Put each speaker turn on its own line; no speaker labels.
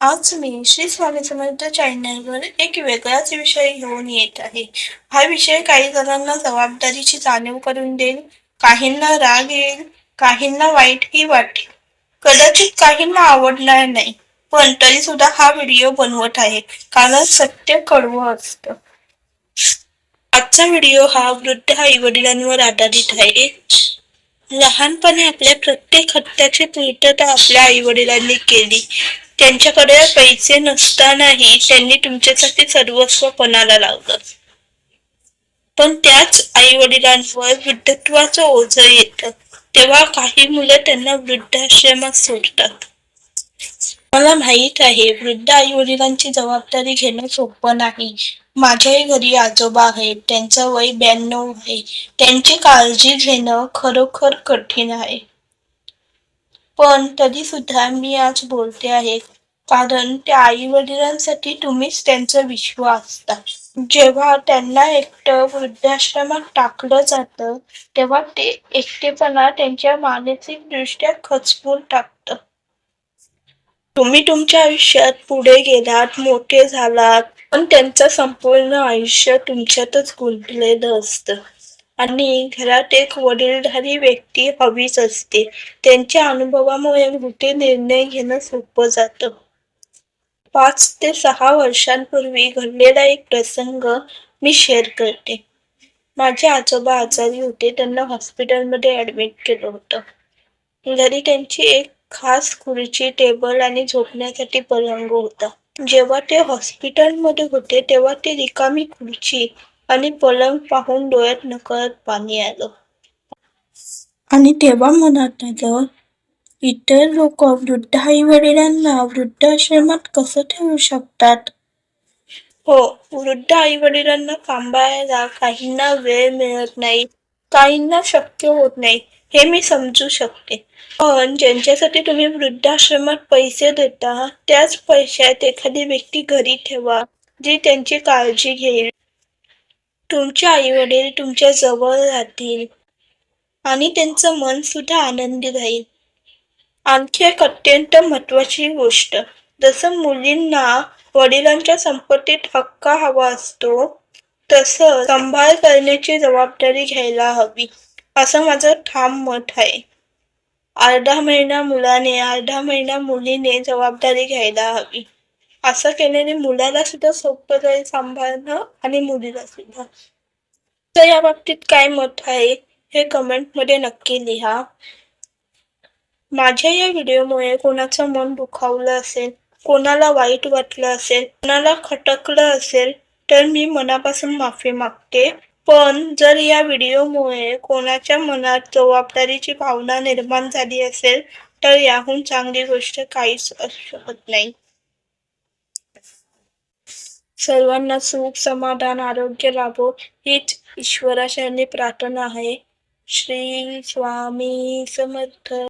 आज मी श्री स्वामी समर्थ चॅनलवर एक वेगळाच विषय घेऊन येत आहे. हा विषय काही जणांना जबाबदारीची जाणीव करून देईल काहींना राग येईल काहींना वाईटही वाटेल. कदाचित काहींना आवडणार नाही पण तरी सुद्धा हा व्हिडिओ बनवत आहे. कारण सत्य कडवं असतं. आजचा व्हिडिओ हा वृद्ध आई वडिलांवर आधारित आहे. लहानपणी आपल्या प्रत्येक हत्याची पूर्तता आपल्या आई वडिलांनी केली. त्यांच्याकडे पैसे नसतानाही त्यांनी तुमच्यासाठी सर्वस्व पणाला लावलं. पण त्याच आई वडिलांवर वृद्धत्वाचं ओझ येतं. तेव्हा काही मुलं त्यांना वृद्धाश्रमात सोडतात. मला माहीत आहे वृद्ध आई वडिलांची जबाबदारी घेणं सोपं नाही. माझ्याही घरी आजोबा आहेत त्यांचं वय ब्याण्णव आहे. त्यांची काळजी घेणं खरोखर कठीण आहे. पण तरी सुद्धा मी आज बोलते आहे. कारण त्या आई वडिलांसाठी तुम्हीच त्यांचा विश्व असता. जेव्हा त्यांना एकटं वृद्धाश्रमात टाकलं जातं तेव्हा ते एकटेपणा त्यांच्या मानसिक दृष्ट्या खचवून टाकतं. तुम्ही तुमच्या आयुष्यात पुढे गेलात मोठे झालात पण त्यांचं संपूर्ण आयुष्य तुमच्यातच गुंतलेलं असतं. आणि घरात एक वडीलधारी व्यक्ती हवीच असते. त्यांच्या अनुभवामुळे मोठे निर्णय घेणं सोपं जातं. पाच ते सहा वर्षांपूर्वी घडलेला एक प्रसंग मी शेअर करते. माझे आजोबा आजारी होते त्यांना हॉस्पिटलमध्ये ऍडमिट केलं होतं. घरी त्यांची एक खास खुर्ची टेबल आणि झोपण्यासाठी पलंग होता. जेव्हा ते हॉस्पिटलमध्ये होते तेव्हा ते रिकामी खुर्ची आणि पलंग पाहून डोळ्यात नकळत पाणी आलं. आणि तेव्हा मनात आलं इतर लोक वृद्ध आई वडिलांना वृद्धाश्रमात कसं ठेवू शकतात? हो वृद्ध आई वडिलांना सांभाळायला काहींना वेळ मिळत नाही काहींना शक्य होत नाही हे मी समजू शकते. पण ज्यांच्यासाठी तुम्ही वृद्धाश्रमात पैसे देता त्याच पैशात एखादी व्यक्ती घरी ठेवा जी त्यांची काळजी घेईल. तुमचे आई वडील तुमच्या जवळ राहतील आणि त्यांचं मन सुद्धा आनंदी राहील. आणखी एक अत्यंत महत्वाची गोष्ट जसं मुलींना वडिलांच्या संपत्तीत हक्क हवा असतो तसं सांभाळ करण्याची जबाबदारी घ्यायला हवी असं माझं ठाम मत आहे. अर्धा महिना मुलाने अर्धा महिना मुलीने जबाबदारी घ्यायला हवी. असं केल्याने मुलाला सुद्धा सोपं जाईल सांभाळणं आणि मुलीला सुद्धा. तर या बाबतीत काय मत आहे हे कमेंटमध्ये नक्की लिहा. माझ्या या व्हिडिओमुळे कोणाचं मन दुखावलं असेल कोणाला वाईट वाटलं असेल कोणाला खटकलं असेल तर मी मनापासून माफी मागते. पण जर या व्हिडिओमुळे कोणाच्या मनात जबाबदारीची भावना निर्माण झाली असेल तर याहून चांगली गोष्ट काहीच असू शकत नाही. सर्वांना सुख समाधान आरोग्य लाभो हीच ईश्वराशयाने प्रार्थना आहे. श्री स्वामी समर्थ.